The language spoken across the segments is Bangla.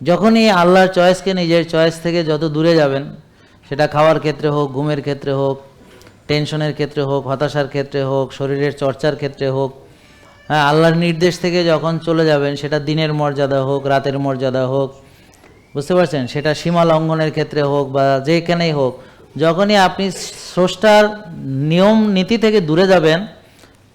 যখনই আল্লাহর চয়েসকে, নিজের চয়েস থেকে যত দূরে যাবেন, সেটা খাওয়ার ক্ষেত্রে হোক, ঘুমের ক্ষেত্রে হোক, টেনশনের ক্ষেত্রে হোক, হতাশার ক্ষেত্রে হোক, শরীরের চর্চার ক্ষেত্রে হোক হ্যাঁ আল্লাহর নির্দেশ থেকে যখন চলে যাবেন, সেটা দিনের মর্যাদা হোক, রাতের মর্যাদা হোক, বুঝতে পারছেন? সেটা সীমা লঙ্ঘনের ক্ষেত্রে হোক বা যেখানেই হোক, যখনই আপনি স্রষ্টার নিয়ম, নীতি থেকে দূরে যাবেন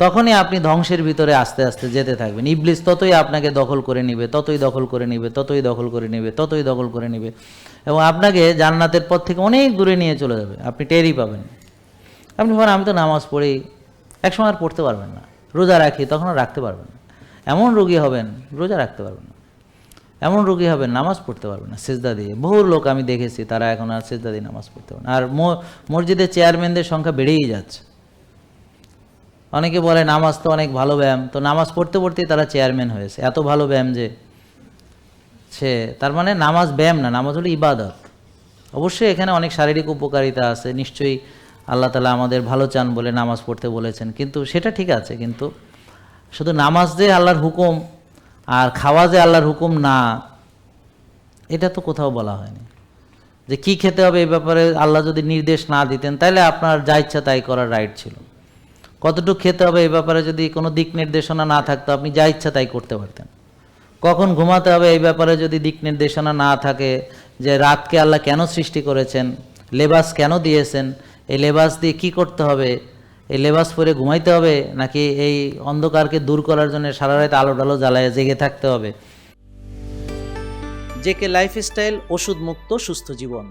তখনই আপনি ধ্বংসের ভিতরে আস্তে আস্তে যেতে থাকবেন। ইবলিস ততই আপনাকে দখল করে নিবে, ততই দখল করে নিবে, ততই দখল করে নিবে, ততই দখল করে নিবে এবং আপনাকে জান্নাতের পথ থেকে অনেক দূরে নিয়ে চলে যাবে। আপনি টেরই পাবেন। আপনি বলেন আমি তো নামাজ পড়ি, একসময় আর পড়তে পারবেন না। রোজা রাখি, তখন আর রাখতে পারবেন না। এমন রোগী হবেন, রোজা রাখতে পারবেন না। এমন রোগী হবেন, নামাজ পড়তে পারবেন না, সেজদা দিয়ে। বহু লোক আমি দেখেছি, তারা এখন আর সেজদা দিয়ে নামাজ পড়তে পারেন আর ম- মসজিদে চেয়ারম্যানদের সংখ্যা বেড়েই যাচ্ছে। অনেকে বলে নামাজ তো অনেক ভালো ব্যায়াম। তো নামাজ পড়তে পড়তেই তারা চেয়ারম্যান হয়েছে। এত ভালো ব্যায়াম যে সে, তার মানে নামাজ ব্যায়াম না, নামাজ হলো ইবাদত। অবশ্যই এখানে অনেক শারীরিক উপকারিতা আছে, নিশ্চয়ই আল্লাহ তালা আমাদের ভালো চান বলে নামাজ পড়তে বলেছেন। কিন্তু সেটা ঠিক আছে, কিন্তু শুধু নামাজ যে আল্লাহর হুকুম আর খাওয়া যে আল্লাহর হুকুম না, এটা তো কোথাও বলা হয়নি। যে কি খেতে হবে এই ব্যাপারে আল্লাহ যদি নির্দেশ না দিতেন তাহলে আপনার যা ইচ্ছা তাই করার রাইট ছিল। কতটুকু খেতে হবে এই ব্যাপারে যদি কোনো দিক নির্দেশনা না থাকতো, আপনি যা ইচ্ছা তাই করতে পারতেন। কখন ঘুমাতে হবে এই ব্যাপারে যদি দিক নির্দেশনা না থাকে, যে রাতকে আল্লাহ কেন সৃষ্টি করেছেন, লেবাস কেন দিয়েছেন, এই লেবাস দিয়ে কি করতে হবে, এই লেবাস পরে ঘুমাইতে হবে, নাকি এই অন্ধকারকে দূর করার জন্য সারা রাত আলো ডালো জ্বালায় জেগে থাকতে হবে? জেকে লাইফস্টাইল ওষুধ মুক্ত সুস্থ জীবন।